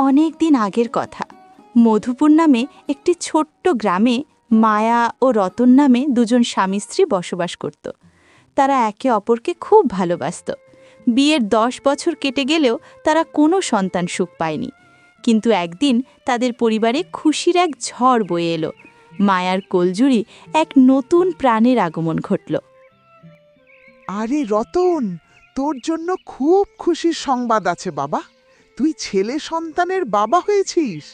অনেক দিন আগের কথা। মধুপুর নামে একটি ছোট্ট গ্রামে মায়া ও রতন নামে দুজন স্বামী স্ত্রী বসবাস করত। তারা একে অপরকে খুব ভালোবাসত। বিয়ের দশ বছর কেটে গেলেও তারা কোনো সন্তান সুখ পায়নি। কিন্তু একদিন তাদের পরিবারে খুশির এক ঝড় বয়ে এলো। মায়ার কোলজুড়ি এক নতুন প্রাণের আগমন ঘটল। আরে রতন, তোর জন্য খুব খুশির সংবাদ আছে বাবা। তুই ছেলে সন্তানের বাবা হয়েছিস।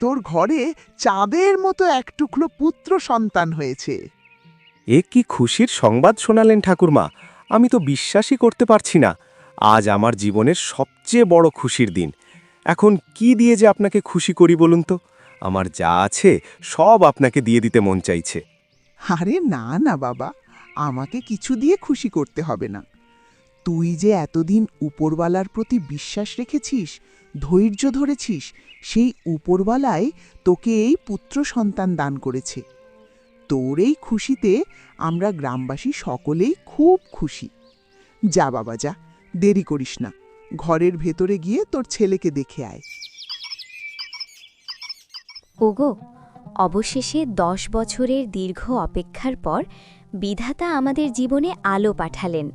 তোর ঘরে চাঁদের মতো এক টুকরো পুত্র সন্তান হয়েছে। এ কি খুশির সংবাদ শোনালেন ঠাকুরমা আমি তো বিশ্বাসই করতে পারছি না। আজ আমার জীবনের সবচেয়ে বড় খুশির দিন। এখন কি দিয়ে যে আপনাকে খুশি করি বলুন তো? আমার যা আছে সব আপনাকে দিয়ে দিতে মন চাইছে। আরে না না বাবা আমাকে কিছু দিয়ে খুশি করতে হবে না। তুই যে এতদিন উপরওয়ালার প্রতি বিশ্বাস রেখেছিস ধৈর্য ধরেছিস, সেই উপরওয়ালায় তোকে এই পুত্র সন্তান দান করেছে। তোর এই খুশিতে আমরা গ্রামবাসী সকলেই খুব খুশি। যা বাবা, যা, দেরি করিস না, ঘরের ভেতরে গিয়ে তোর ছেলেকে দেখে আয়। ওগো, অবশেষে দশ বছরের দীর্ঘ অপেক্ষার পর বিধাতা আমাদের জীবনে আলো পাঠালেন।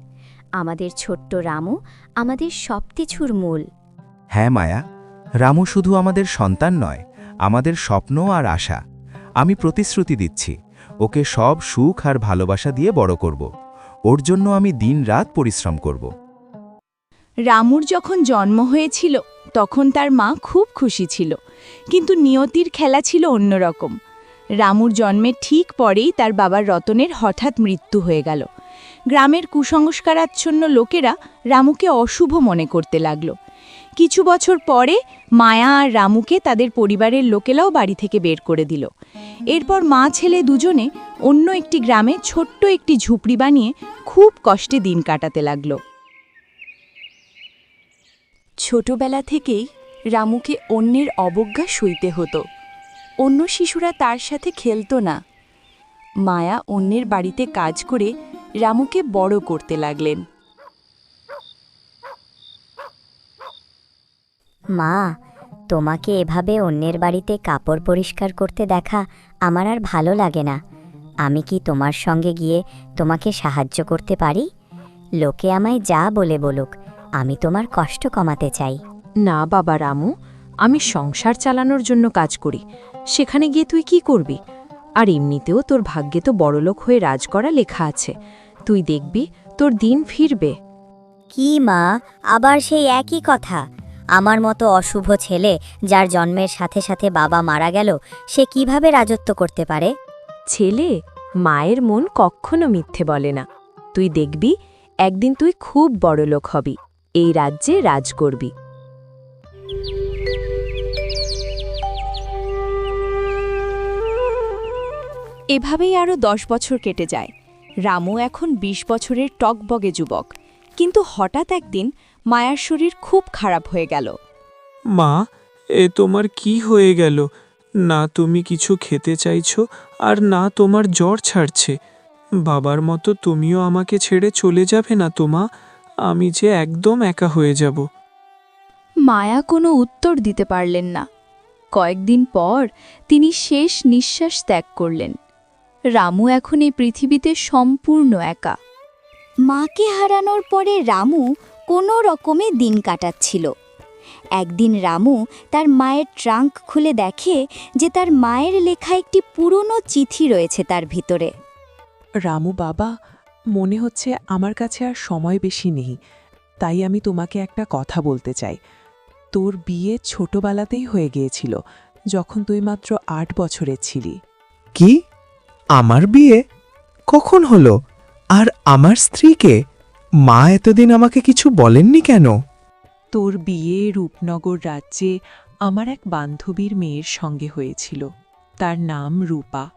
আমাদের ছোট্ট রামু আমাদের সবকিছুর মূল। হ্যাঁ মায়া, রামু শুধু আমাদের সন্তান নয়, আমাদের স্বপ্ন আর আশা। আমি প্রতিশ্রুতি দিচ্ছি, ওকে সব সুখ আর ভালোবাসা দিয়ে বড় করব। ওর জন্য আমি দিনরাত পরিশ্রম করব। রামুর যখন জন্ম হয়েছিল, তখন তার মা খুব খুশি ছিল, কিন্তু নিয়তির খেলা ছিল অন্যরকম। রামুর জন্মের ঠিক পরেই তার বাবার রতনের হঠাৎ মৃত্যু হয়ে গেল। গ্রামের কুসংস্কারাচ্ছন্ন লোকেরা রামুকে অশুভ মনে করতে লাগল। কিছু বছর পরে মায়া আর রামুকে তাদের পরিবারের লোকেরাও বাড়ি থেকে বের করে দিল। এরপর মা ছেলে দুজনে অন্য একটি গ্রামে ছোট্ট একটি ঝুপড়ি বানিয়ে খুব কষ্টে দিন কাটাতে লাগল। ছোটবেলা থেকেই রামুকে অন্যের অবজ্ঞা সইতে হতো। অন্য শিশুরা তার সাথে খেলতো না। মায়া অন্যের বাড়িতে কাজ করে রামুকে বড় করতে লাগলেন। মা তোমাকে এভাবে অন্যের বাড়িতে কাপড় পরিষ্কার করতে দেখা আমার আর ভালো লাগে না। আমি কি তোমার সঙ্গে গিয়ে তোমাকে সাহায্য করতে পারি? লোকে আমায় যা বলে বলুক আমি তোমার কষ্ট কমাতে চাই। না বাবা রামু আমি সংসার চালানোর জন্য কাজ করি। সেখানে গিয়ে তুই কি করবি? আর এমনিতেও তোর ভাগ্যে তো বড়লোক হয়ে রাজ করা লেখা আছে। তুই দেখবি তোর দিন ফিরবে। কি মা আবার সেই একই কথা। আমার মতো অশুভ ছেলে যার জন্মের সাথে সাথে বাবা মারা গেল, সে কীভাবে রাজত্ব করতে পারে? ছেলে, মায়ের মন কখনো মিথ্যে বলে না। তুই দেখবি, একদিন তুই খুব বড়লোক হবি। এই রাজ্যে রাজ করবি। এভাবেই আরও দশ বছর কেটে যায়। রামু এখন ২০ বছরের টকবগে যুবক। কিন্তু হঠাৎ একদিন মায়ার শরীর খুব খারাপ হয়ে গেল। মা এ তোমার কি হয়ে গেল? না তুমি কিছু খেতে চাইছো আর না তোমার জ্বর ছাড়ছে। বাবার মতো তুমিও আমাকে ছেড়ে চলে যাবে না তোমা আমি যে একদম একা হয়ে যাব। মায়া কোনো উত্তর দিতে পারলেন না। কয়েকদিন পর তিনি শেষ নিঃশ্বাস ত্যাগ করলেন। রামু এখন এই পৃথিবীতে সম্পূর্ণ একা। মাকে হারানোর পরে রামু কোনো রকমে দিন কাটাচ্ছিল। একদিন রামু তার মায়ের ট্রাঙ্ক খুলে দেখে যে তার মায়ের লেখা একটি পুরনো চিঠি রয়েছে তার ভিতরে। রামু বাবা মনে হচ্ছে আমার কাছে আর সময় বেশি নেই তাই আমি তোমাকে একটা কথা বলতে চাই। তোর বিয়ে ছোটবেলাতেই হয়ে গিয়েছিল যখন তুই মাত্র আট বছরের ছিলি। কি? আমার বিয়ে? কখন হলো? আর আমার স্ত্রীকে মা এতদিন আমাকে কিছু বলেননি কেন? তোর বিয়ে রূপনগর রাজ্যে আমার এক বান্ধবীর মেয়ের সঙ্গে হয়েছিল। তার নাম রূপা।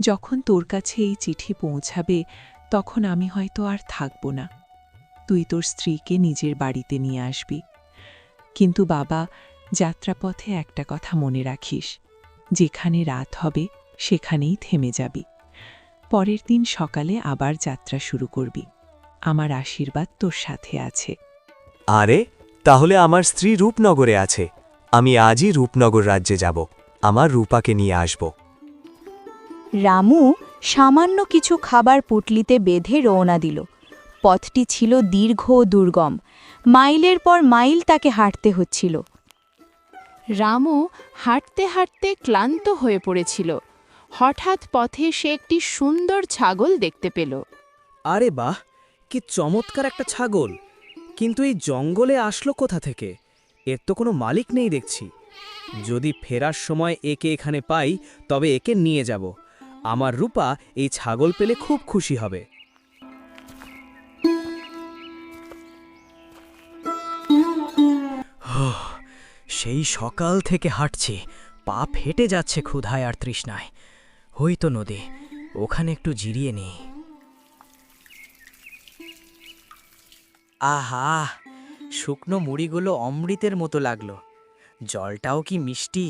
যখন তোর কাছে এই চিঠি পৌঁছাবে, তখন আমি হয়তো আর থাকব না। তুই তোর স্ত্রীকে নিজের বাড়িতে নিয়ে আসবি। কিন্তু বাবা, যাত্রাপথে একটা কথা মনে রাখিস। যেখানে রাত হবে, সেখানেই থেমে যাবি। পরের দিন সকালে আবার যাত্রা শুরু করবি। আমার আশীর্বাদ তোর সাথে আছে। আরে তাহলে আমার স্ত্রী রূপনগরে আছে। আমি আজই রূপনগর রাজ্যে যাব। আমার রূপাকে নিয়ে আসব। রামু সামান্য কিছু খাবার পুটলিতে বেঁধে রওনা দিল। পথটি ছিল দীর্ঘ ও দুর্গম। মাইলের পর মাইল তাকে হাঁটতে হচ্ছিল। রামু হাঁটতে হাঁটতে ক্লান্ত হয়ে পড়েছিল। হঠাৎ পথে সে একটি সুন্দর ছাগল দেখতে পেল। আরে বাহ! কি চমৎকার একটা ছাগল। কিন্তু এই জঙ্গলে আসলো কোথা থেকে? এর তো কোনো মালিক নেই দেখছি। যদি ফেরার সময় একে এখানে পাই, তবে একে নিয়ে যাব। আমার রূপা এই ছাগল পেলে খুব খুশি হবে। সেই সকাল থেকে হাঁটছি। পা ফেটে যাচ্ছে ক্ষুধায় আর তৃষ্ণায়। হইতো নদী, ওখানে একটু জিরিয়ে নেই। আহা, শুকনো মুড়িগুলো অমৃতের মতো লাগল। জলটাও কি মিষ্টি?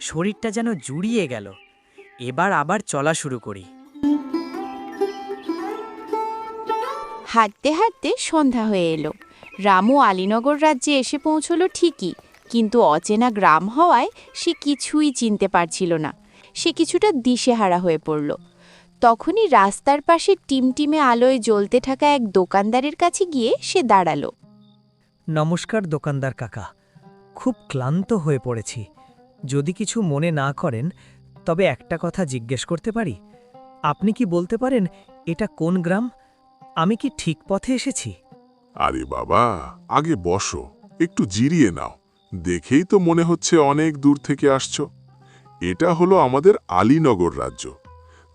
শরীরটা যেন জুড়িয়ে গেল। এবার আবার চলা শুরু করি। হাঁটতে হাঁটতে সন্ধ্যা হয়ে এলো। রামু আলীনগর রাজ্যে এসে পৌঁছলো ঠিকই, কিন্তু অচেনা গ্রাম হওয়ায় সে কিছুই চিনতে পারছিল না। সে কিছুটা দিশেহারা হয়ে পড়ল। তখনই রাস্তার পাশে টিমটিমে আলোয় জ্বলতে থাকা এক দোকানদারের কাছে গিয়ে সে দাঁড়াল। নমস্কার দোকানদার কাকা খুব ক্লান্ত হয়ে পড়েছি। যদি কিছু মনে না করেন তবে একটা কথা জিজ্ঞেস করতে পারি? আপনি কি বলতে পারেন এটা কোন গ্রাম? আমি কি ঠিক পথে এসেছি? আরে বাবা আগে বসো একটু জিরিয়ে নাও। দেখেই তো মনে হচ্ছে অনেক দূর থেকে আসছো। এটা হলো আমাদের আলীনগর রাজ্য।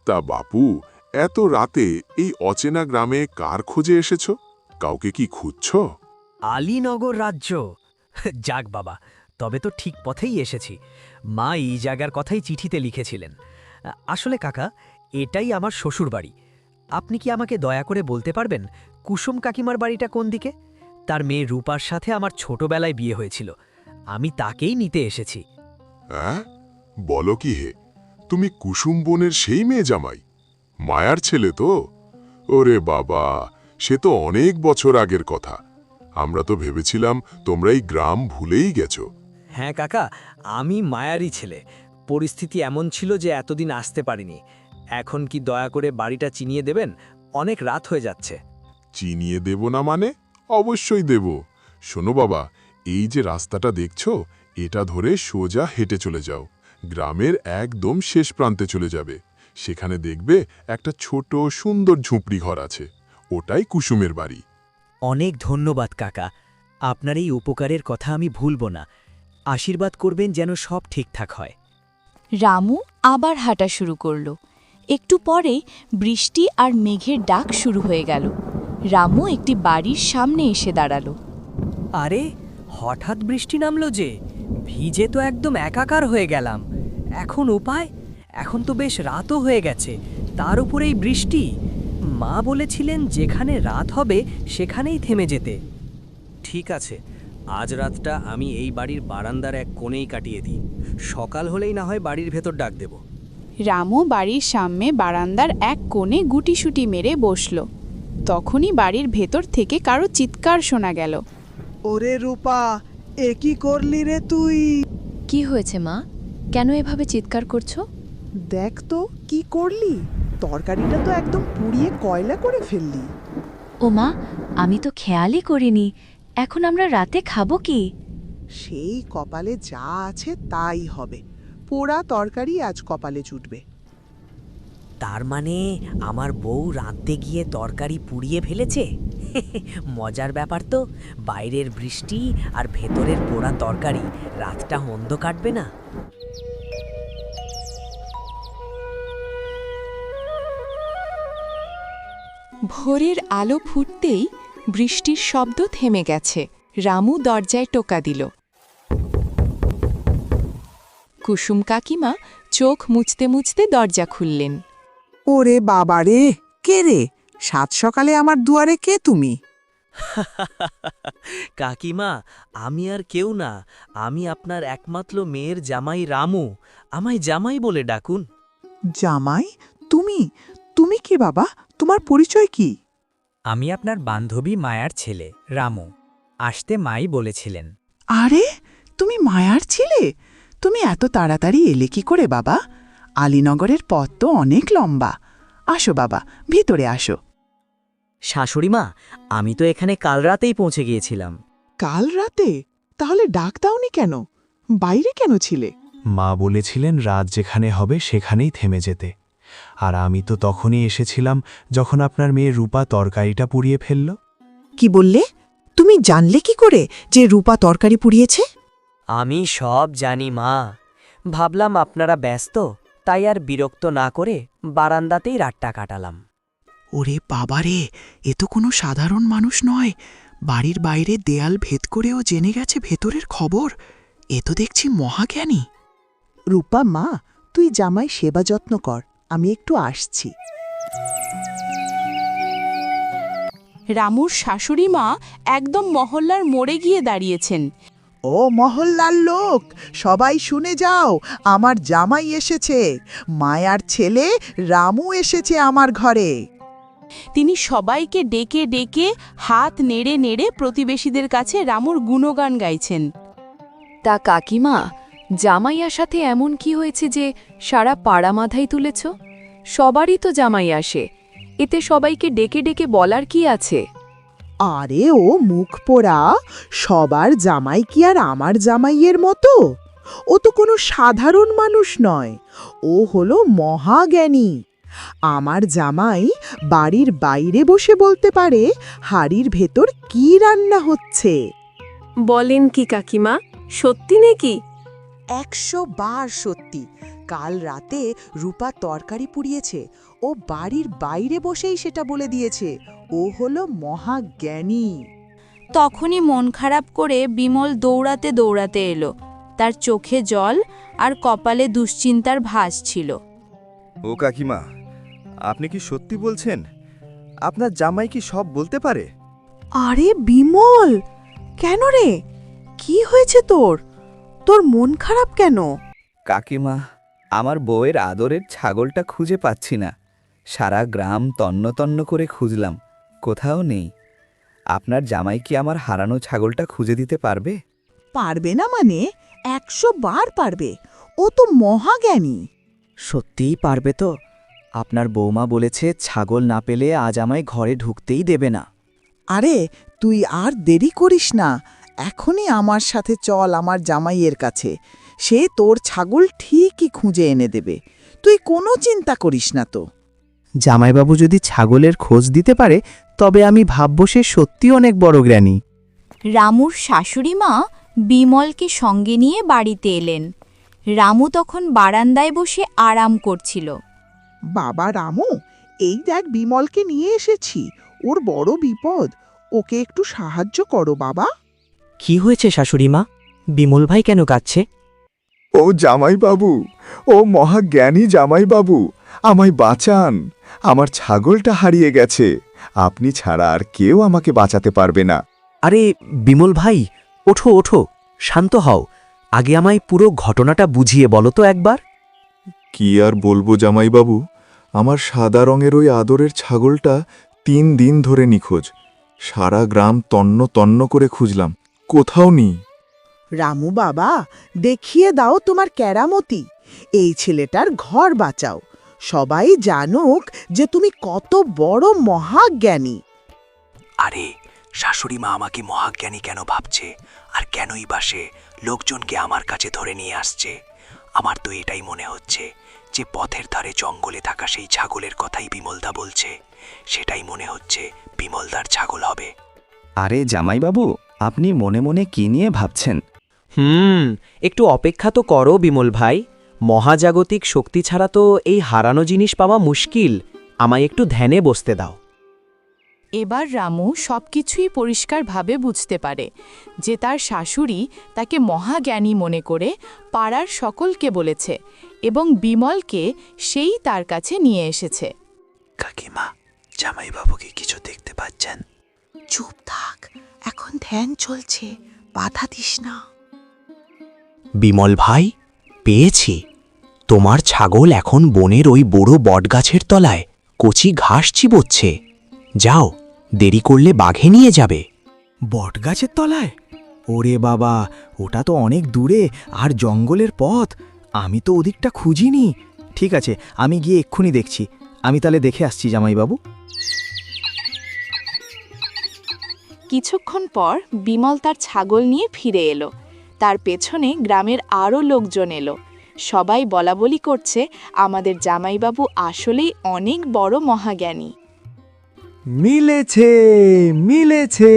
তা বাপু এত রাতে এই অচেনা গ্রামে কার খুঁজে এসেছ? কাউকে কি খুঁজছ? আলীনগর রাজ্য। যাক বাবা তবে তো ঠিক পথেই এসেছি। মা এই জায়গার কথাই চিঠিতে লিখেছিলেন। আসলে কাকা এটাই আমার শ্বশুর বাড়ি আপনি কি আমাকে দয়া করে বলতে পারবেন কুসুম কাকিমার বাড়িটা কোন দিকে? তার মেয়ে রূপার সাথে আমার ছোটবেলায় বিয়ে হয়েছিল। আমি তাকেই নিতে এসেছি। হ্যাঁ? বলো কি হে? তুমি কুসুম বোনের সেই মেয়ে জামাই। মায়ার ছেলে তো। ওরে বাবা সে তো অনেক বছর আগের কথা। আমরা তো ভেবেছিলাম তোমরা এই গ্রাম ভুলেই গেছো। হ্যাঁ কাকা আমি মায়ারই ছেলে। পরিস্থিতি এমন ছিল যে এতদিন আসতে পারিনি। এখন কি দয়া করে বাড়িটা চিনিয়ে দেবেন? অনেক রাত হয়ে যাচ্ছে। চিনিয়ে দেব না মানে? অবশ্যই দেব। শোনো বাবা এই যে রাস্তাটা দেখছ এটা ধরে সোজা হেঁটে চলে যাও। গ্রামের একদম শেষ প্রান্তে চলে যাবে। সেখানে দেখবে একটা ছোট সুন্দর ঝুপড়ি ঘর আছে। ওটাই কুসুমের বাড়ি। অনেক ধন্যবাদ কাকা। আপনার এই উপকারের কথা আমি ভুলব না। আশীর্বাদ করবেন যেন সব ঠিকঠাক হয়। রামু আবার হাঁটা শুরু করল। একটু পরে বৃষ্টি আর মেঘের ডাক শুরু হয়ে গেল। রামু একটি বাড়ির সামনে এসে দাঁড়াল। আরে হঠাৎ বৃষ্টি নামলো যে। ভিজে তো একদম একাকার হয়ে গেলাম। এখন উপায়? এখন তো বেশ রাতও হয়ে গেছে। তার উপরেই বৃষ্টি। মা বলেছিলেন যেখানে রাত হবে সেখানেই থেমে যেতে। ঠিক আছে। আজ রাতটা আমি এই বাড়ির বারান্দার এক কোণেই কাটিয়ে দিই। সকাল হলেই না হয় বাড়ির ভেতর ডাক দেব। রামু বাড়ির সামনে বারান্দার এক কোণে গুটিসুটি মেরে বসল। তখনই বাড়ির ভেতর থেকে কারও চিৎকার শোনা গেল। ওরে রূপা এ কি করলি রে তুই? কি হয়েছে মা? কেন এভাবে চিৎকার করছ? দেখ তো কি করলি? তরকারিটা তো একদম পুড়িয়ে কয়লা করে ফেললি। ও মা আমি তো খেয়ালই করিনি। এখন আমরা রাতে খাব কি? সেই কপালে যা আছে তাই হবে। পোড়া তরকারি আজ কপালে জুটবে। তার মানে আমার বউ রাঁধতে গিয়ে তরকারি পুড়িয়ে ফেলেছে? মজার ব্যাপার তো, বাইরের বৃষ্টি আর ভেতরের পোড়া তরকারি রাতটা মন্দ কাটবে না। ভোরের আলো ফুটতেই বৃষ্টির শব্দ থেমে গেছে। রামু দরজায় টোকা দিল। কুসুম কাকিমা চোখ মুছতে মুছতে দরজা খুললেন। ওরে বাবা রে কে রে? সাত সকালে আমার দুয়ারে কে তুমি? কাকিমা আমি আর কেউ না। আমি আপনার একমাত্র মেয়ের জামাই রামু। আমায় জামাই বলে ডাকুন। জামাই? তুমি? তুমি কি বাবা? তোমার পরিচয় কি? আমি আপনার বান্ধবী মায়ার ছেলে রামু। আসতে মাই বলেছিলেন। আরে তুমি মায়ার ছিলে? তুমি এত তাড়াতাড়ি এলে কি করে বাবা? আলীনগরের পথ তো অনেক লম্বা। আসো বাবা ভিতরে আসো। শাশুড়ি মা আমি তো এখানে কাল রাতেই পৌঁছে গিয়েছিলাম। কাল রাতে? তাহলে ডাক দাওনি কেন? বাইরে কেন ছিলে? মা বলেছিলেন রাত যেখানে হবে সেখানেই থেমে যেতে। আর আমি তো তখনই এসেছিলাম যখন আপনার মেয়ে রূপা তরকারিটা পুড়িয়ে ফেলল। কি বললে? তুমি জানলে কি করে যে রূপা তরকারি পুড়িয়েছে? আমি সব জানি মা। ভাবলাম আপনারা ব্যস্ত। তাই আর বিরক্ত না করে বারান্দাতেই রাতটা কাটালাম। ওরে বাবারে এ তো কোনো সাধারণ মানুষ নয়। বাড়ির বাইরে দেয়াল ভেদ করেও জেনে গেছে ভেতরের খবর। এ তো দেখছি মহাজ্ঞানী। রূপা মা তুই জামাই সেবা যত্ন কর আমি একটু আসছি। রামুর শাশুড়ি মা একদম মহল্লার মোড়ে গিয়ে দাঁড়িয়েছেন। ও মহল্লার লোক সবাই শুনে যাও আমার জামাই এসেছে। মায়ার ছেলে রামু এসেছে আমার ঘরে। তিনি সবাইকে ডেকে ডেকে হাত নেড়ে নেড়ে প্রতিবেশীদের কাছে রামুর গুণগান গাইছেন। তা কাকিমা জামাইয়ার সাথে এমন কি হয়েছে যে সারা পাড়া মাথায় তুলেছ? সবারই তো জামাই আসে। এতে সবাইকে ডেকে ডেকে বলার কি আছে? আরে ও মুখ পোড়া, সবার জামাই কি আর আমার জামাইয়ের মতো? ও তো কোনো সাধারণ মানুষ নয়, ও হলো মহাজ্ঞানী। আমার জামাই বাড়ির বাইরে বসে বলতে পারে, হাড়ির ভেতর কি রান্না হচ্ছে? বলেন কি কাকিমা, সত্যি নাকি? একশো বার সত্যি। কাল রাতে রূপা তরকারি পুড়িয়েছে। ও বাড়ির বাইরে বসেই সেটা বলে দিয়েছে। ও হলো মহাজ্ঞানী। তখনই মন খারাপ করে বিমল দৌড়াতে দৌড়াতে এলো। তার চোখে জল আর কপালে দুশ্চিন্তার ভাস ছিল। ও কাকিমা আপনি কি সত্যি বলছেন? আপনার জামাই কি সব বলতে পারে? আরে বিমল! কেন রে? কি হয়েছে তোর? তোর মন খারাপ কেন? কাকিমা আমার বউয়ের আদরের ছাগলটা খুঁজে পাচ্ছি না। সারা গ্রাম তন্ন তন্ন করে খুঁজলাম কোথাও নেই। আপনার জামাই কি আমার হারানো ছাগলটা খুঁজে দিতে পারবে? পারবে না মানে? একশো বার পারবে। ও তো মহাজ্ঞানী। সত্যিই পারবে তো। আপনার বৌমা বলেছে ছাগল না পেলে আজ আমায় ঘরে ঢুকতেই দেবে না। আরে তুই আর দেরি করিস না। এখনই আমার সাথে চল আমার জামাইয়ের কাছে। সে তোর ছাগল ঠিকই খুঁজে এনে দেবে। তুই কোনো চিন্তা করিস না তো। জামাইবাবু যদি ছাগলের খোঁজ দিতে পারে তবে আমি ভাবব সে সত্যি অনেক বড় জ্ঞানী। রামুর শাশুড়ি মা বিমলকে সঙ্গে নিয়ে বাড়িতে এলেন। রামু তখন বারান্দায় বসে আরাম করছিল। বাবা রামু এই দেখ বিমলকে নিয়ে এসেছি। ওর বড় বিপদ। ওকে একটু সাহায্য করো বাবা। কি হয়েছে শাশুড়ি মা? বিমল ভাই কেন কাচ্ছে ও জামাইবাবু ও মহাজ্ঞানী জামাইবাবু আমায় বাঁচান। আমার ছাগলটা হারিয়ে গেছে। আপনি ছাড়া আর কেউ আমাকে বাঁচাতে পারবে না। আরে বিমল ভাই ওঠো ওঠো শান্ত হও। আগে আমায় পুরো ঘটনাটা বুঝিয়ে বলো তো একবার। কি আর বলব জামাইবাবু? আমার সাদা রঙের ওই আদরের ছাগলটা তিন দিন ধরে নিখোঁজ। সারা গ্রাম তন্ন তন্ন করে খুঁজলাম। কোথাও নেই। রামু বাবা দেখিয়ে দাও তোমার কেরামতি। এই ছেলেটার ঘর বাঁচাও। সবাই জানুক যে তুমি কত বড় মহাজ্ঞানী। আরে শাশুড়ি মা আমাকে মহাজ্ঞানী কেন ভাবছে? আর কেনই বাসে লোকজনকে আমার কাছে ধরে নিয়ে আসছে? আমার তো এটাই মনে হচ্ছে যে পথের ধারে জঙ্গলে থাকা সেই ছাগলের কথাই বিমলদা বলছে। সেটাই মনে হচ্ছে বিমলদার ছাগল হবে। আরে জামাইবাবু আপনি মনে মনে কি নিয়ে ভাবছেন? হুম একটু অপেক্ষা তো করো বিমল ভাই। মহাজাগতিক শক্তি ছাড়া তো এই হারানো জিনিস পাওয়া মুশকিল। আমায় একটু ধ্যানে বসতে দাও। এবার রামু সবকিছুই পরিষ্কারভাবে বুঝতে পারে যে তার শাশুড়ি তাকে মহাজ্ঞানী মনে করে পাড়ার সকলকে বলেছে এবং বিমলকে সেই তার কাছে নিয়ে এসেছে। কাকিমা জামাইবাবুকে কিছু দেখতে পাচ্ছেন? চুপ থাক এখন ধ্যান চলছে বাধা দিস না। বিমল ভাই পেয়েছি। তোমার ছাগল এখন বনের ওই বড় বটগাছের তলায় কচি ঘাস চিবোচ্ছে। যাও দেরি করলে বাঘে নিয়ে যাবে। বটগাছের তলায়? ওরে বাবা ওটা তো অনেক দূরে আর জঙ্গলের পথ। আমি তো ওদিকটা খুঁজিনি। ঠিক আছে আমি গিয়ে এক্ষুনি দেখছি। আমি তাহলে দেখে আসছি জামাইবাবু। কিছুক্ষণ পর বিমল তার ছাগল নিয়ে ফিরে এলো। তার পেছনে গ্রামের আরও লোকজন এলো। সবাই বলাবলি করছে আমাদের জামাইবাবু আসলেই অনেক বড় মহাজ্ঞানী। মিলেছে মিলেছে।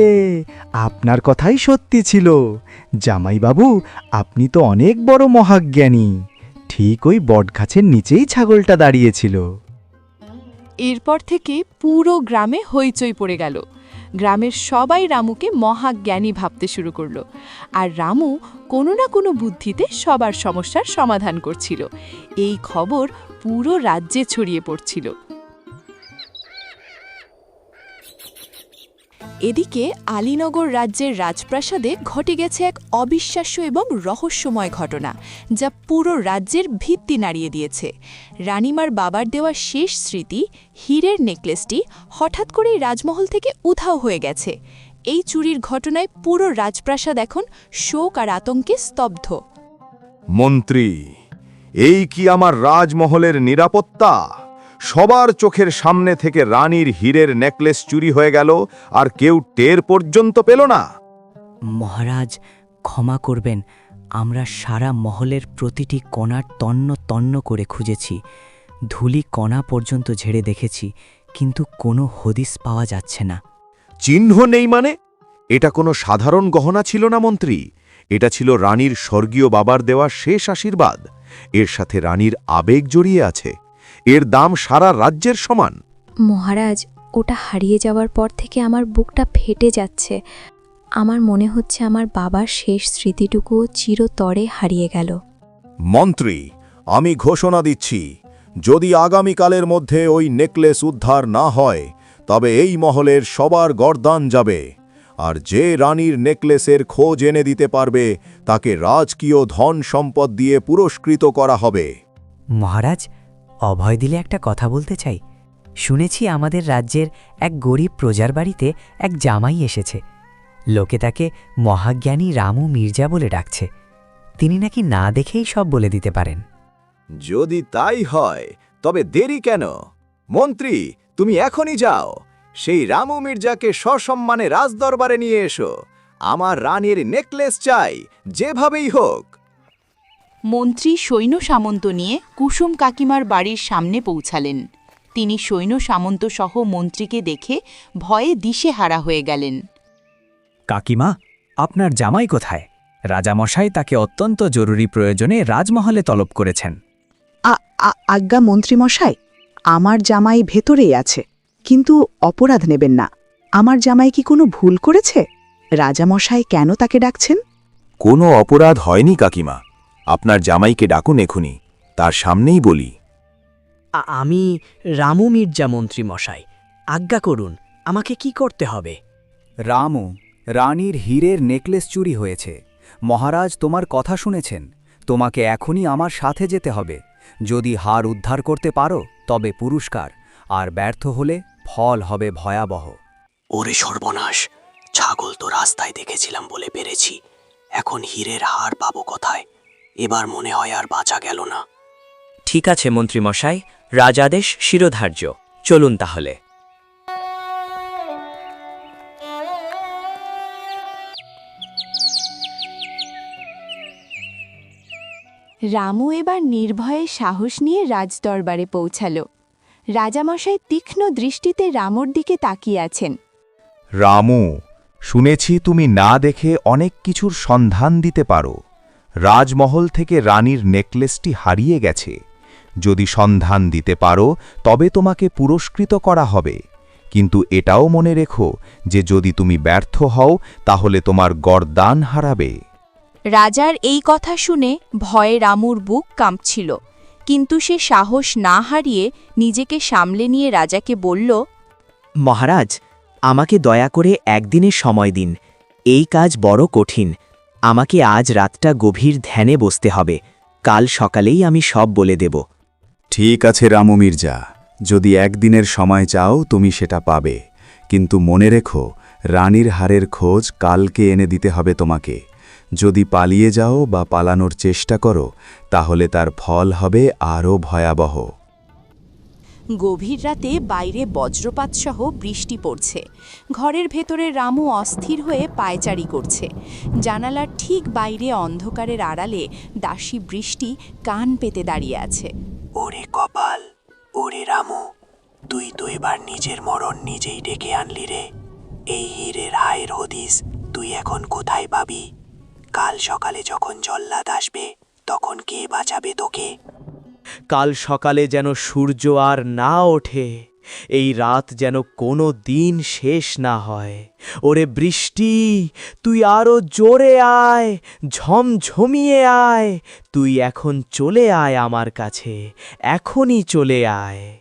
আপনার কথাই সত্যি ছিল। জামাইবাবু আপনি তো অনেক বড় মহাজ্ঞানী। ঠিক ওই বটগাছের নিচেই ছাগলটা দাঁড়িয়েছিল। এরপর থেকে পুরো গ্রামে হইচই পড়ে গেল। গ্রামের সবাই রামুকে মহাজ্ঞানী ভাবতে শুরু করল। আর রামু কোনো না কোনো বুদ্ধিতে সবার সমস্যার সমাধান করছিল। এই খবর পুরো রাজ্যে ছড়িয়ে পড়ছিল। এদিকে আলীনগর রাজ্যের রাজপ্রাসাদে ঘটে গেছে এক অবিশ্বাস্য এবং রহস্যময় ঘটনা, যা পুরো রাজ্যের ভিত্তি নাড়িয়ে দিয়েছে। রানিমার বাবার দেওয়া শেষ স্মৃতি, হীরের নেকলেসটি হঠাৎ করেই রাজমহল থেকে উধাও হয়ে গেছে। এই চুরির ঘটনায় পুরো রাজপ্রাসাদ এখন শোক আর আতঙ্কে স্তব্ধ। মন্ত্রী, এই কি আমার রাজমহলের নিরাপত্তা? সবার চোখের সামনে থেকে রানীর হীরের নেকলেস চুরি হয়ে গেল আর কেউ টের পর্যন্ত পেল না। মহারাজ ক্ষমা করবেন। আমরা সারা মহলের প্রতিটি কণার তন্ন তন্ন করে খুঁজেছি। ধুলি কণা পর্যন্ত ঝেড়ে দেখেছি কিন্তু কোনো হদিস পাওয়া যাচ্ছে না। চিহ্ন নেই মানে? এটা কোনো সাধারণ গহনা ছিল না মন্ত্রী? এটা ছিল রানীর স্বর্গীয় বাবার দেওয়া শেষ আশীর্বাদ। এর সাথে রানীর আবেগ জড়িয়ে আছে। এর দাম সারা রাজ্যের সমান। মহারাজ ওটা হারিয়ে যাওয়ার পর থেকে আমার বুকটা ফেটে যাচ্ছে। আমার মনে হচ্ছে আমার বাবার শেষ স্মৃতিটুকুও চিরতরে হারিয়ে গেল। মন্ত্রী আমি ঘোষণা দিচ্ছি যদি আগামীকালের মধ্যে ওই নেকলেস উদ্ধার না হয় তবে এই মহলের সবার গরদান যাবে। আর যে রানীর নেকলেসের খোঁজ এনে দিতে পারবে তাকে রাজকীয় ধন সম্পদ দিয়ে পুরস্কৃত করা হবে। মহারাজ অভয় দিলে একটা কথা বলতে চাই। শুনেছি আমাদের রাজ্যের এক গরিব প্রজার বাড়িতে এক জামাই এসেছে। লোকে তাকে মহাজ্ঞানী রামু মির্জা বলে ডাকছে। তিনি নাকি না দেখেই সব বলে দিতে পারেন। যদি তাই হয়, তবে দেরি কেন? মন্ত্রী, তুমি এখনই যাও। সেই রামু মির্জাকে সসম্মানে রাজদরবারে নিয়ে এসো। আমার রানীর নেকলেস চাই, যেভাবেই হোক। মন্ত্রী সৈন্য সামন্ত নিয়ে কুসুম কাকিমার বাড়ির সামনে পৌঁছালেন। তিনি সৈন্য সামন্ত সহ মন্ত্রীকে দেখে ভয়ে দিশেহারা হয়ে গেলেন। কাকিমা আপনার জামাই কোথায়? রাজামশাই তাকে অত্যন্ত জরুরি প্রয়োজনে রাজমহলে তলব করেছেন। আ- আ- আজ্ঞা মন্ত্রীমশাই আমার জামাই ভেতরেই আছে কিন্তু অপরাধ নেবেন না। আমার জামাই কি কোনো ভুল করেছে? রাজামশাই কেন তাকে ডাকছেন? কোনো অপরাধ হয়নি কাকিমা। আপনার জামাইকে ডাকুন এখুনি তার সামনেই বলি। আমি রামু মির্জা মন্ত্রী মশাই আজ্ঞা করুন আমাকে কি করতে হবে? রামু রানীর হীরের নেকলেস চুরি হয়েছে। মহারাজ তোমার কথা শুনেছেন তোমাকে এখনই আমার সাথে যেতে হবে। যদি হার উদ্ধার করতে পারো তবে পুরস্কার আর ব্যর্থ হলে ফল হবে ভয়াবহ। ওরে সর্বনাশ ছাগল তো রাস্তায় দেখেছিলাম বলে পেরেছি এখন হীরের হার পাবো কোথায়? এবার মনে হয় আর বাঁচা গেল না। ঠিক আছে মন্ত্রীমশাই রাজাদেশ শিরোধার্য। চলুন তাহলে। রামু এবার নির্ভয়ে সাহস নিয়ে রাজদরবারে পৌঁছাল। রাজামশাই তীক্ষ্ণ দৃষ্টিতে রামুর দিকে তাকিয়ে আছেন। রামু শুনেছি তুমি না দেখে অনেক কিছুর সন্ধান দিতে পারো। রাজমহল থেকে রানীর নেকলেসটি হারিয়ে গেছে। যদি সন্ধান দিতে পারো তবে তোমাকে পুরস্কৃত করা হবে। কিন্তু এটাও মনে রেখো যে যদি তুমি ব্যর্থ হও তাহলে তোমার গরদান হারাবে। রাজার এই কথা শুনে ভয়ে রামুর বুক কাঁপছিল। কিন্তু সে সাহস না হারিয়ে নিজেকে সামলে নিয়ে রাজাকে বলল মহারাজ আমাকে দয়া করে একদিনের সময় দিন। এই কাজ বড় কঠিন। আমাকে আজ রাতটা গভীর ধ্যানে বসতে হবে। কাল সকালেই আমি সব বলে দেব। ঠিক আছে রামু মির্জা, যদি একদিনের সময় চাও তুমি সেটা পাবে। কিন্তু মনে রেখো, রানীর হারের খোঁজ কালকে এনে দিতে হবে তোমাকে। যদি পালিয়ে যাও বা পালানোর চেষ্টা করো, তাহলে তার ফল হবে আরও ভয়াবহ। গভীর রাতে বাইরে বজ্রপাত সহ বৃষ্টি পড়ছে। ঘরের ভেতরে রামু অস্থির হয়ে পায়চারি করছে। জানালার ঠিক বাইরে অন্ধকারের আড়ালে দাসী বৃষ্টি কান পেতে দাঁড়িয়ে আছে। ওরে কপাল, ওরে রামু, তুই তো এবার নিজের মরণ নিজেই ডেকে আনলি রে। এই হীরের হায়ের হদিস তুই এখন কোথায় পাবি? কাল সকালে যখন জল্লাদ আসবে, তখন কে বাঁচাবে তোকে? কাল সকালে যেন সূর্য আর না ওঠে। এই রাত যেন কোনো দিন শেষ না হয়। ওরে বৃষ্টি, তুই আরও জোরে আয়, ঝমঝমিয়ে আয়। তুই এখন চলে আয় আমার কাছে, এখনই চলে আয়।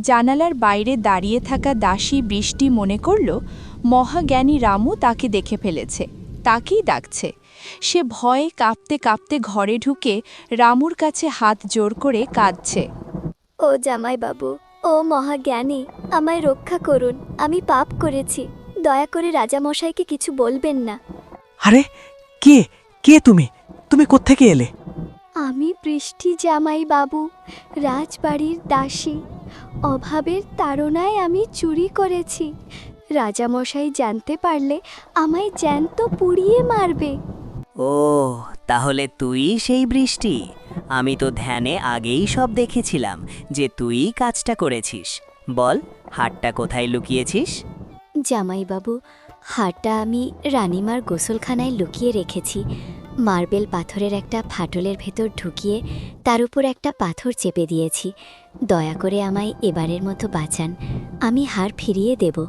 জানালার বাইরে দাঁড়িয়ে থাকা দাসী বৃষ্টি মনে করল, মহাজ্ঞানী রামু তাকে দেখে ফেলেছে, তাকেই ডাকছে। সে ভয়ে কাঁপতে কাঁপতে ঘরে ঢুকে রামুর কাছে হাত জোর করে কাঁদছে। ও জামাই বাবু ও মহাজ্ঞানী আমায় রক্ষা করুন আমি পাপ করেছি। দয়া করে রাজামশাইকে কিছু বলবেন না। আরে কে? কে তুমি? তুমি কোত্থেকে এলে? আমি বৃষ্টি জামাই বাবু রাজবাড়ির দাসী। অভাবের তাড়নায় আমি চুরি করেছি। রাজামশাই জানতে পারলে আমায় জ্যান্ত পুড়িয়ে মারবে। ও তাহলে তুই সেই বৃষ্টি। আমি তো ধ্যানে আগেই সব দেখেছিলাম যে তুই কাজটা করেছিস। বল হাটটা কোথায় লুকিয়েছিস? জামাইবাবু হারটা আমি রানীমার গোসলখানায় লুকিয়ে রেখেছি। মার্বেল পাথরের একটা ফাটলের ভেতর ঢুকিয়ে তার উপর একটা পাথর চেপে দিয়েছি। দয়া করে আমায় এবারের মতো বাঁচান। আমি হার ফিরিয়ে দেব।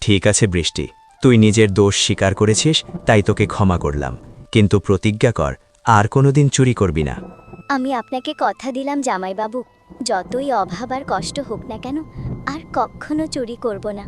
ঠিক আছে বৃষ্টি তুই নিজের দোষ স্বীকার করেছিস তাই তোকে ক্ষমা করলাম। কিন্তু প্রতিজ্ঞা কর আর কোনোদিন চুরি করবি না। আমি আপনাকে কথা দিলাম জামাইবাবু যতই অভাব আর কষ্ট হোক না কেন আর কখনো চুরি করব না।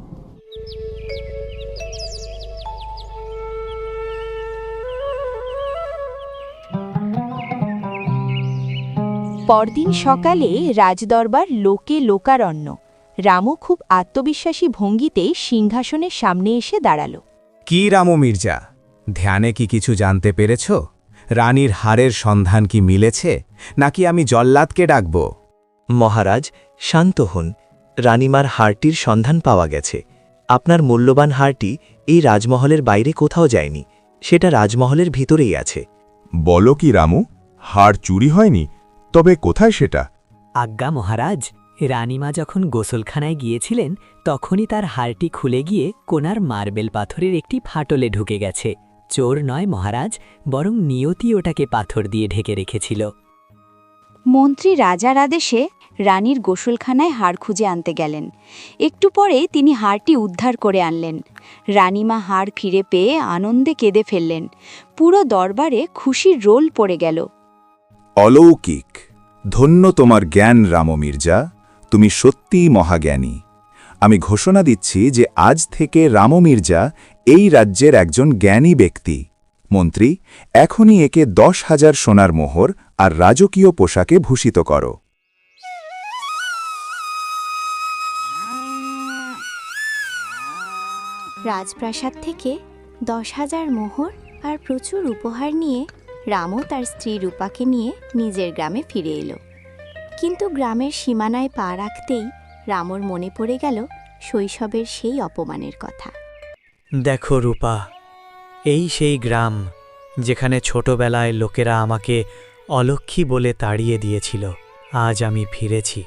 পরদিন সকালে রাজদরবার লোকে লোকারণ্য। রামু খুব আত্মবিশ্বাসী ভঙ্গিতে সিংহাসনের সামনে এসে দাঁড়াল। কি রামু মির্জা? ধ্যানে কি কিছু জানতে পেরেছ? রানীর হারের সন্ধান কি মিলেছে? নাকি আমি জল্লাদকে ডাকব? মহারাজ শান্ত হন। রানীমার হারটির সন্ধান পাওয়া গেছে। আপনার মূল্যবান হারটি এই রাজমহলের বাইরে কোথাও যায়নি। সেটা রাজমহলের ভিতরেই আছে। বলো কি রামু হাড় চুরি হয়নি? তবে কোথায় সেটা? আজ্ঞা মহারাজ রানীমা যখন গোসলখানায় গিয়েছিলেন তখনই তার হারটি খুলে গিয়ে কোনার মার্বেল পাথরের একটি ফাটলে ঢুকে গেছে। চোর নয় মহারাজ বরং নিয়তি ওটাকে পাথর দিয়ে ঢেকে রেখেছিল। মন্ত্রী রাজার আদেশে রানীর গোসলখানায় হাড় খুঁজে আনতে গেলেন। একটু পরে তিনি হাড়টি উদ্ধার করে আনলেন। রানীমা হাড় ফিরে পেয়ে আনন্দে কেঁদে ফেললেন। পুরো দরবারে খুশির রোল পড়ে গেল। অলৌকিক ধন্য তোমার জ্ঞান রাম মির্জা তুমি সত্যিই মহাজ্ঞানী। আমি ঘোষণা দিচ্ছি যে আজ থেকে রাম মির্জা এই রাজ্যের একজন জ্ঞানী ব্যক্তি। মন্ত্রী, এখনই একে দশ হাজার সোনার মোহর আর রাজকীয় পোশাকে ভূষিত করো। রাজপ্রাসাদ থেকে দশ হাজার মোহর আর প্রচুর উপহার নিয়ে রামও তার স্ত্রী রূপাকে নিয়ে নিজের গ্রামে ফিরে এলো। কিন্তু গ্রামের সীমানায় পা রাখতেই রামর মনে পড়ে গেল শৈশবের সেই অপমানের কথা। দেখো রূপা, এই সেই গ্রাম যেখানে ছোটবেলায় লোকেরা আমাকে অলক্ষী বলে তাড়িয়ে দিয়েছিল, আজ আমি ফিরেছি।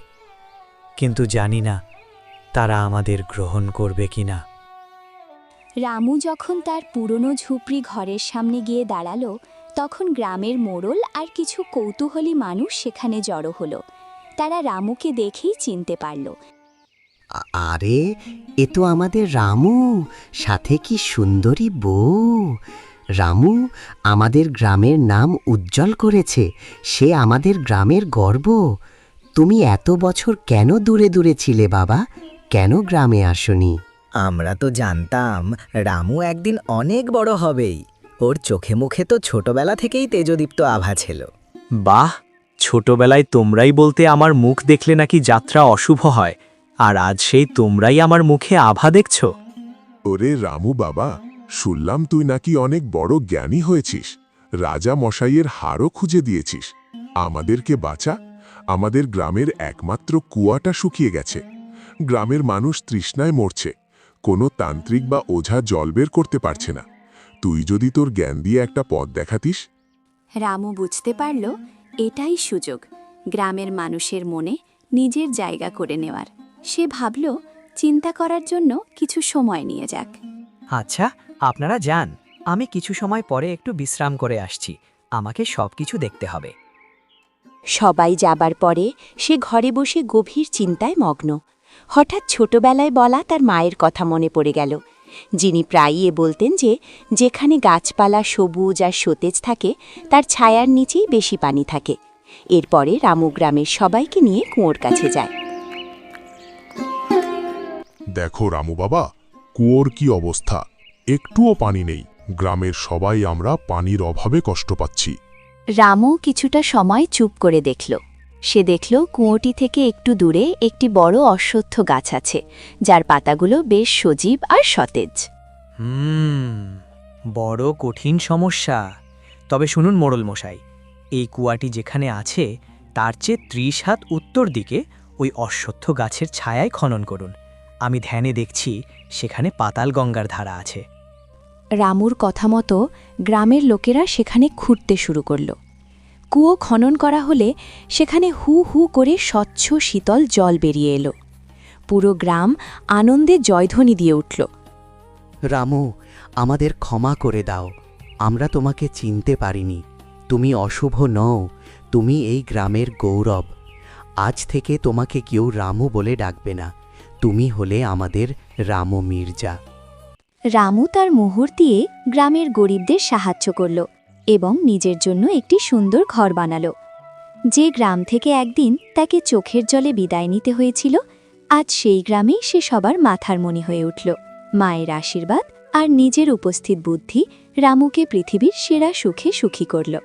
কিন্তু জানি না তারা আমাদের গ্রহণ করবে কি না রামু যখন তার পুরনো ঝুপড়ি ঘরের সামনে গিয়ে দাঁড়াল, তখন গ্রামের মোড়ল আর কিছু কৌতূহলী মানুষ সেখানে জড়ো হলো। তারা রামুকে দেখেই চিনতে পারল। আরে এ তো আমাদের রামু। সাথে কি সুন্দরী বউ? রামু আমাদের গ্রামের নাম উজ্জ্বল করেছে। সে আমাদের গ্রামের গর্ব। তুমি এত বছর কেন দূরে দূরে ছিলে বাবা? কেন গ্রামে আসনি? আমরা তো জানতাম রামু একদিন অনেক বড় হবেই। ওর চোখে মুখে তো ছোটবেলা থেকেই তেজদীপ্ত আভা ছিল। বাহ ছোটবেলায় তোমরাই বলতে আমার মুখ দেখলে নাকি যাত্রা অশুভ হয়। আর আজ সেই তোমরাই আমার মুখে আভা দেখছ। ওরে রামু বাবা শুনলাম তুই নাকি অনেক বড় জ্ঞানী হয়েছিস। রাজা মশাইয়ের হারও খুঁজে দিয়েছিস। আমাদেরকে বাঁচা আমাদের গ্রামের একমাত্র কুয়াটা শুকিয়ে গেছে। গ্রামের মানুষ তৃষ্ণায় মরছে কোনো তান্ত্রিক বা ওঝা জল বের করতে পারছে না। তুই যদি তোর জ্ঞান দিয়ে একটা পথ দেখাতিস? রামু বুঝতে পারল এটাই সুযোগ গ্রামের মানুষের মনে নিজের জায়গা করে নেওয়ার। সে ভাবল চিন্তা করার জন্য কিছু সময় নিয়ে যাক। আচ্ছা আপনারা যান। আমি কিছু সময় পরে একটু বিশ্রাম করে আসছি। আমাকে সব কিছু দেখতে হবে। সবাই যাবার পরে সে ঘরে বসে গভীর চিন্তায় মগ্ন। হঠাৎ ছোটবেলায় বলা তার মায়ের কথা মনে পড়ে গেল। যিনি প্রায়ই বলতেন যে যেখানে গাছপালা সবুজ আর সতেজ থাকে তার ছায়ার নিচেই বেশি পানি থাকে। এরপরে রামু গ্রামের সবাইকে নিয়ে কুয়োর কাছে যায়। দেখো রামু বাবা কুয়োর কি অবস্থা? একটুও পানি নেই। গ্রামের সবাই আমরা পানির অভাবে কষ্ট পাচ্ছি। রামু কিছুটা সময় চুপ করে দেখল। সে দেখল কুয়োটি থেকে একটু দূরে একটি বড় অশ্বত্থ গাছ আছে যার পাতাগুলো বেশ সজীব আর সতেজ। হুম বড় কঠিন সমস্যা। তবে শুনুন মোড়ল মশাই এই কুয়াটি যেখানে আছে তার চেয়ে ত্রিশ হাত উত্তর দিকে ওই অশ্বত্থ গাছের ছায়ায় খনন করুন। আমি ধ্যানে দেখছি সেখানে পাতাল গঙ্গার ধারা আছে। রামুর কথা মতো গ্রামের লোকেরা সেখানে খুঁড়তে শুরু করল। কুয়ো খনন করা হলে সেখানে হু হু করে স্বচ্ছ শীতল জল বেরিয়ে এলো। পুরো গ্রাম আনন্দে জয়ধ্বনি দিয়ে উঠল। রামু আমাদের ক্ষমা করে দাও। আমরা তোমাকে চিনতে পারিনি। তুমি অশুভ নও। তুমি এই গ্রামের গৌরব। আজ থেকে তোমাকে কেউ রামু বলে ডাকবে না। তুমি হলে আমাদের রামু মির্জা। রামু তার মোহর দিয়ে গ্রামের গরিবদের সাহায্য করল এবং নিজের জন্য একটি সুন্দর ঘর বানালো। যে গ্রাম থেকে একদিন তাকে চোখের জলে বিদায় নিতে হয়েছিল, আজ সেই গ্রামেই সে সবার মাথার মনি হয়ে উঠল। মায়ের আশীর্বাদ আর নিজের উপস্থিত বুদ্ধি রামুকে পৃথিবীর সেরা সুখে সুখী করল।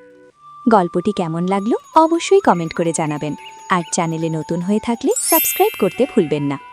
গল্পটি কেমন লাগল অবশ্যই কমেন্ট করে জানাবেন। আর চ্যানেলে নতুন হয়ে থাকলে সাবস্ক্রাইব করতে ভুলবেন না।